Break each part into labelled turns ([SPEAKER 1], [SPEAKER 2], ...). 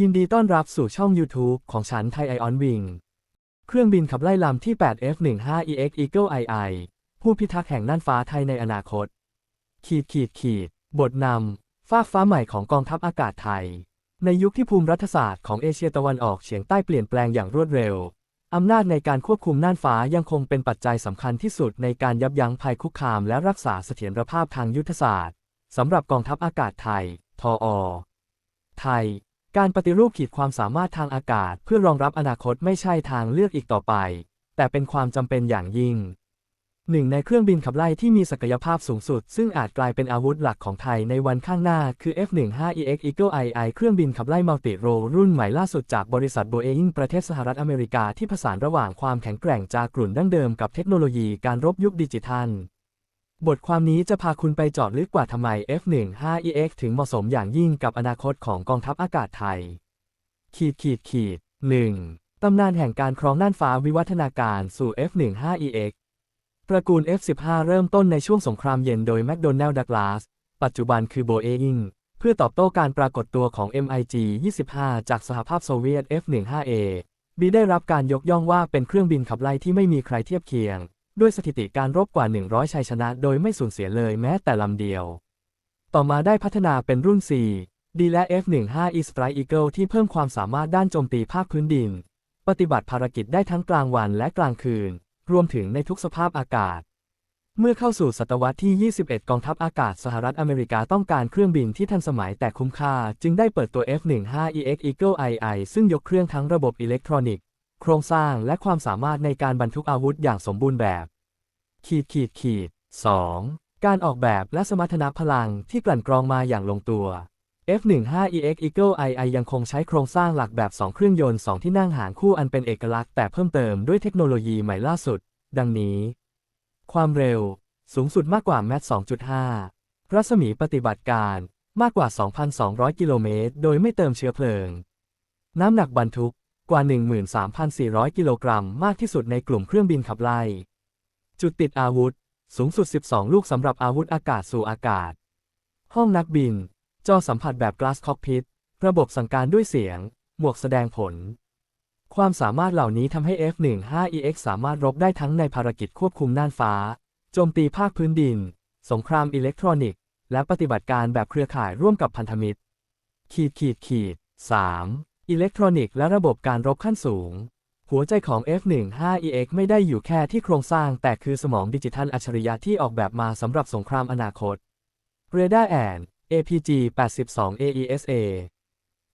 [SPEAKER 1] ยินดีต้อนรับสู่ช่อง YouTube ของฉันไทยไอออนวิง เครื่องบินขับไล่ลำที่ 8F15EX Eagle II ผู้พิทักษ์แห่งน่านฟ้าไทยในอนาคต ขีดขีดขีด บทนำฟากฟ้าใหม่ของกองทัพอากาศไทย ในยุคที่ภูมิรัฐศาสตร์ของเอเชียตะวันออกเฉียงใต้เปลี่ยนแปลงอย่างรวดเร็ว อำนาจในการควบคุมน่านฟ้ายังคงเป็นปัจจัยสำคัญที่สุดในการยับยั้งภัยคุกคามและรักษาเสถียรภาพทางยุทธศาสตร์สำหรับกองทัพอากาศไทย ทอไทย การปฏิรูปขีดความสามารถทางอากาศ เพื่อรองรับอนาคตไม่ใช่ทางเลือกอีกต่อไป แต่เป็นความจำเป็นอย่างยิ่งหนึ่งในเครื่องบินขับไล่ที่มีศักยภาพสูงสุด ซึ่งอาจกลายเป็นอาวุธหลักของไทยในวันข้างหน้า คือ F-15EX Eagle II เครื่องบินขับไล่มัลติโรรุ่นใหม่ล่าสุดจากบริษัทโบเอิงประเทศสหรัฐอเมริกาที่ผสานระหว่างความแข็งแกร่งจากกลุ่นดั้งเดิมกับเทคโนโลยีการรบยุคดิจิทัล บทความนี้จะพาคุณไปเจาะลึกกว่าทำไม F-15EX ถึงเหมาะสมอย่างยิ่งกับอนาคตของกองทัพอากาศไทย ขีดขีดขีด 1. ตำนานแห่งการครองน่านฟ้าวิวัฒนาการสู่ F-15EX ตระกูล F-15 เริ่มต้นในช่วงสงครามเย็นโดยแมคโดนัลด์ดักลาส ปัจจุบันคือโบเอิงเพื่อตอบโต้การปรากฏตัวของ MiG-25 จากสหภาพโซเวียต F-15A บีได้รับการยกย่องว่าเป็นเครื่องบินขับไล่ที่ไม่มีใครเทียบเคียง ด้วยสถิติการรบกว่า 100 ชัยชนะโดยไม่สูญเสียเลยแม้แต่ลำเดียว ต่อมาได้พัฒนาเป็นรุ่น4 D และ F-15E Strike Eagle ที่เพิ่มความสามารถด้านโจมตีภาคพื้นดิน ปฏิบัติภารกิจได้ทั้งกลางวันและกลางคืน รวมถึงในทุกสภาพอากาศ เมื่อเข้าสู่ศตวรรษที่ 21 กองทัพอากาศสหรัฐอเมริกาต้องการเครื่องบินที่ทันสมัยแต่คุ้มค่า จึงได้เปิดตัว F-15EX Eagle II ซึ่งยกเครื่องทั้งระบบอิเล็กทรอนิกส โครงสร้างและความสามารถในการบรรทุกอาวุธอย่างสมบูรณ์แบบ ขีดขีดขีด 2. การออกแบบและสมรรถนะพลังที่กลั่นกรองมาอย่างลงตัว F-15EX Eagle II ยังคงใช้โครงสร้างหลักแบบ 2 เครื่องยนต์ 2 ที่นั่งหางคู่อันเป็นเอกลักษณ์แต่เพิ่มเติมด้วยเทคโนโลยีใหม่ล่าสุด ดังนี้ ความเร็ว สูงสุดมากกว่าแมท2.5 รัศมีปฏิบัติการมากกว่า 2,200 กิโลเมตร โดยไม่เติมเชื้อเพลิง น้ำหนักบรรทุก กว่า 13,400 กิโลกรัมมากที่สุดในกลุ่มเครื่องบินขับไล่ จุดติดอาวุธ สูงสุด 12 ลูกสำหรับอาวุธอากาศสู่อากาศ ห้องนักบิน จอสัมผัสแบบ Glass Cockpit ระบบสั่งการด้วยเสียง หมวกแสดงผล ความสามารถเหล่านี้ทำให้ F-15EX สามารถรบได้ทั้งในภารกิจควบคุมน่านฟ้า โจมตีภาคพื้นดิน สงครามอิเล็กทรอนิกส์ และปฏิบัติการแบบเครือข่ายร่วมกับพันธมิตร ขีดขีดขีด 3. อิเล็กทรอนิกส์และระบบการรบขั้นสูง หัวใจของ F-15EX ไม่ได้อยู่แค่ที่โครงสร้าง แต่คือสมองดิจิทัลอัจฉริยะที่ออกแบบมาสำหรับสงครามอนาคตเรดาร์แอน APG 82 AESA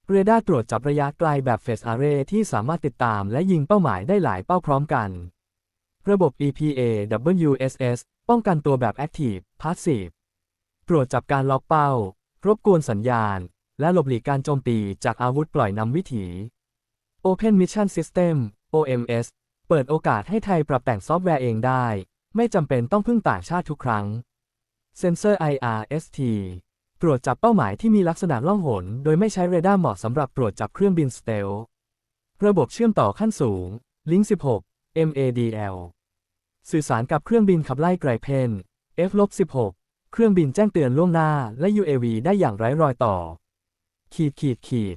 [SPEAKER 1] เรดาร์ตรวจจับระยะไกลแบบ Phase Array ที่สามารถติดตามและยิงเป้าหมายได้หลายเป้าพร้อมกัน ระบบ EPA WSS ป้องกันตัวแบบ Active Passive ตรวจจับการล็อกเป้า รบกวนสัญญาณ และหลบหลีกการโจมตีจากอาวุธปล่อยนำวิถี Open Mission System OMS เปิดโอกาสให้ไทยปรับแต่งซอฟต์แวร์เองได้ ไม่จำเป็นต้องพึ่งต่างชาติทุกครั้งเซนเซอร์ IRST ตรวจจับเป้าหมายที่มีลักษณะล่องหน โดยไม่ใช้เรดาร์เหมาะสำหรับตรวจจับเครื่องบินสเตลระบบเชื่อมต่อขั้นสูง Link 16 MADL สื่อสารกับเครื่องบินขับไล่ไกรเพน F-16 เครื่องบินแจ้งเตือนล่วงหน้าและ UAV ได้อย่างไร้รอยต่อ ขีดขีดขีด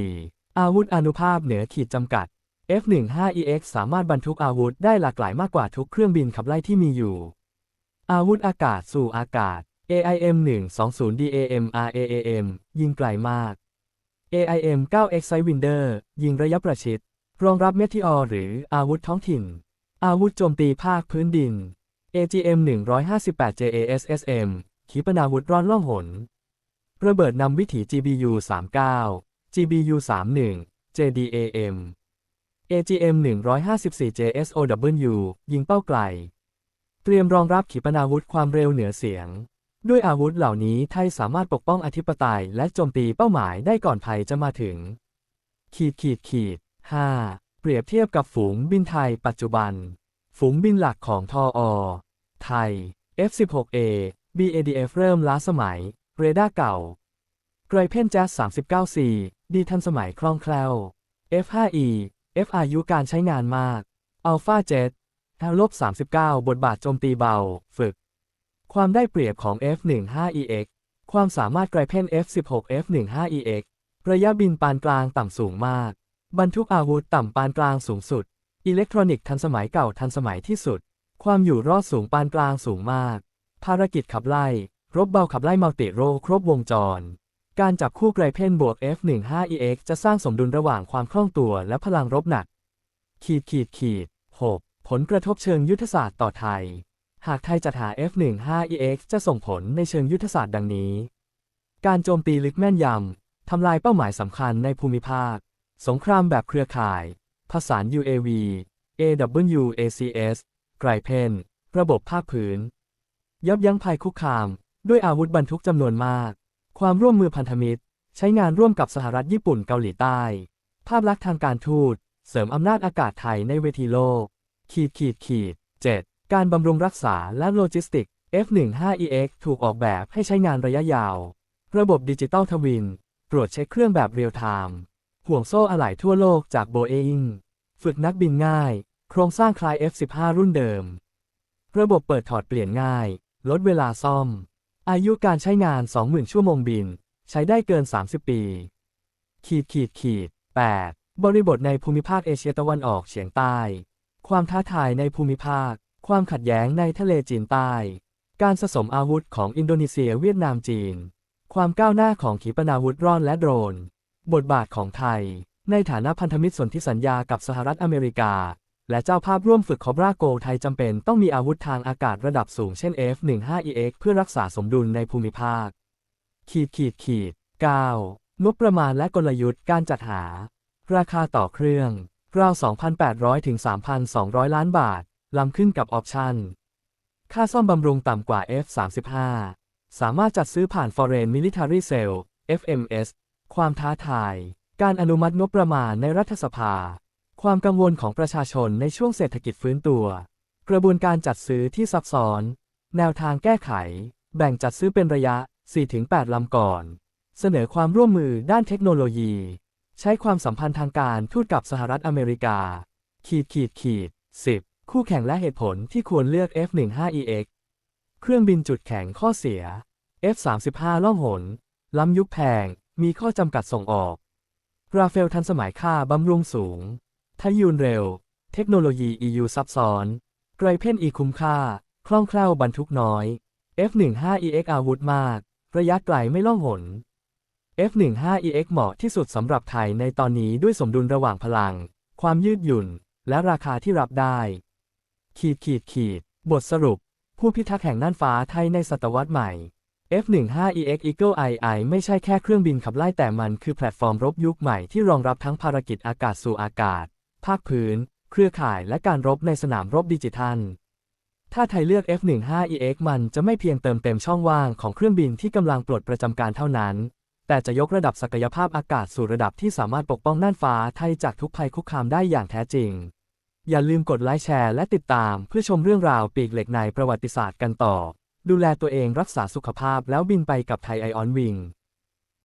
[SPEAKER 1] 4. อาวุธอนุภาพเหนือขีดจำกัด F-15EX สามารถบรรทุกอาวุธได้หลากหลายมากกว่าทุกเครื่องบินขับไล่ที่มีอยู่ อาวุธอากาศสู่อากาศ AIM 120 DAM RAAM ยิงไกลมาก AIM 9 Excite Winder ยิงระยะประชิด รองรับเมทิออหรืออาวุธท้องถิ่น อาวุธโจมตีภาคพื้นดิน AGM 158 JASSM ขีปนาวุธร่อนล่องหน ระเบิดนำวิถี GBU 39 GBU 31 JDAM AGM 154 JSOW ยิงเป้าไกล เตรียมรองรับขีปนาวุธความเร็วเหนือเสียง ด้วยอาวุธเหล่านี้ไทยสามารถปกป้องอธิปไตยและโจมตีเป้าหมายได้ก่อนภัยจะมาถึง ขีดขีดขีด 5. เปรียบเทียบกับฝูงบินไทยปัจจุบัน ฝูงบินหลักของทออไทย F16A BADF เริ่มล้าสมัย เรดาร์เก่าไกรเพนแจ๊ส 39C ดีทันสมัยคล่องแคล่ว F5E F อายุการใช้งานมาก Alpha Jet แฮลลบ39 บทบาทโจมตีเบา ฝึก ความได้เปรียบของ F15EX ความสามารถไกลเพน F16 F15EX ระยะบินปานกลางต่ำสูงมาก บรรทุกอาวุธต่ำปานกลางสูงสุด อิเล็กทรอนิกส์ทันสมัยเก่าทันสมัยที่สุด ความอยู่รอดสูงปานกลางสูงมาก ภารกิจขับไล่ รบเบาขับไล่มัลติโรครบวงจร การจับคู่ไกรเพนบวก F15EX จะสร้างสมดุลระหว่างความคล่องตัวและพลังรบหนัก ขีดขีดขีด 6. ผลกระทบเชิงยุทธศาสตร์ต่อไทย หากไทยจัดหา F15EX จะส่งผลในเชิงยุทธศาสตร์ดังนี้ การโจมตีลึกแม่นยำ ทำลายเป้าหมายสำคัญในภูมิภาค สงครามแบบเครือข่าย ผสาน UAV AWACS ไกรเพนระบบภาคพื้น ยับยั้งภัยคุกคาม ด้วยอาวุธบรรทุกจำนวนมาก ความร่วมมือพันธมิตร ใช้งานร่วมกับสหรัฐญี่ปุ่นเกาหลีใต้ ภาพลักษณ์ทางการทูต เสริมอำนาจอากาศไทยในเวทีโลก ขีดขีดขีด 7. การบำรุงรักษาและโลจิสติก F15EX ถูกออกแบบให้ใช้งานระยะยาว ระบบดิจิตอลทวิน ตรวจเช็คเครื่องแบบเรียลไทม์ห่วงโซ่อะไหล่ทั่วโลกจากโบเองฝึกนักบินง่าย โครงสร้างคล้าย F15 รุ่นเดิม ระบบเปิดถอดเปลี่ยนง่าย ลดเวลาซ่อม อายุการใช้งาน 20,000 ชั่วโมงบิน ใช้ได้เกิน 30 ปี ขีดขีดขีด 8. บริบทในภูมิภาคเอเชียตะวันออกเฉียงใต้ ความท้าทายในภูมิภาค ความขัดแย้งในทะเลจีนใต้ การสะสมอาวุธของอินโดนีเซียเวียดนามจีน ความก้าวหน้าของขีปนาวุธร่อนและโดรน บทบาทของไทย ในฐานะพันธมิตรสนธิสัญญากับสหรัฐอเมริกา และเจ้าภาพร่วมฝึกคอบราโกไทยจำเป็นต้องมีอาวุธทางอากาศระดับสูงเช่น F-15EX เพื่อรักษาสมดุลในภูมิภาค ขีดขีดขีด 9. งบประมาณและกลยุทธ์การจัดหา ราคาต่อเครื่องราว 2,800 ถึง 3,200 ล้านบาทลำขึ้นกับออปชั่น ค่าซ่อมบำรุงต่ำกว่า F-35 สามารถจัดซื้อผ่าน Foreign Military Sale FMS ความท้าทาย การอนุมัติงบประมาณในรัฐสภา ความกังวลของประชาชนในช่วงเศรษฐกิจฟื้นตัว กระบวนการจัดซื้อที่ซับซ้อน แนวทางแก้ไข แบ่งจัดซื้อเป็นระยะ 4-8 ลำก่อน เสนอความร่วมมือด้านเทคโนโลยี ใช้ความสัมพันธ์ทางการทูตกับสหรัฐอเมริกา ขีดขีดขีด 10 คู่แข่งและเหตุผลที่ควรเลือก F15EX เครื่องบินจุดแข็งข้อเสีย F35 ล่องหน ล้ำยุคแพง มีข้อจำกัดส่งออก ราเฟลทันสมัยค่าบำรุงสูง ทะยูนเร็ว เทคโนโลยี EU ซับซ้อน ไกรเพนอีคุ้มค่า คล่องแคล่วบรรทุกน้อย F15EX อาวุธมาก ระยะไกลไม่ล่องหน F15EX เหมาะที่สุดสำหรับไทยในตอนนี้ด้วยสมดุลระหว่างพลัง ความยืดหยุ่น และราคาที่รับได้ ขีดขีดขีด บทสรุป ผู้พิทักษ์แห่งน่านฟ้าไทยในศตวรรษใหม่ F15EX Eagle II ไม่ใช่แค่เครื่องบินขับไล่แต่มันคือแพลตฟอร์มรบยุคใหม่ที่รองรับทั้งภารกิจอากาศสู่อากาศ ภาคพื้น เครือข่ายและการรบในสนามรบดิจิทัล ถ้าไทยเลือก F15EX มันจะไม่เพียงเติมเต็มช่องว่างของเครื่องบินที่กำลังปลดประจำการเท่านั้น แต่จะยกระดับศักยภาพอากาศสู่ระดับที่สามารถปกป้องน่านฟ้าไทยจากทุกภัยคุกคามได้อย่างแท้จริง อย่าลืมกดไลค์แชร์และติดตามเพื่อชมเรื่องราวปีกเหล็กในประวัติศาสตร์กันต่อ ดูแลตัวเองรักษาสุขภาพแล้วบินไปกับไทยไอออนวิง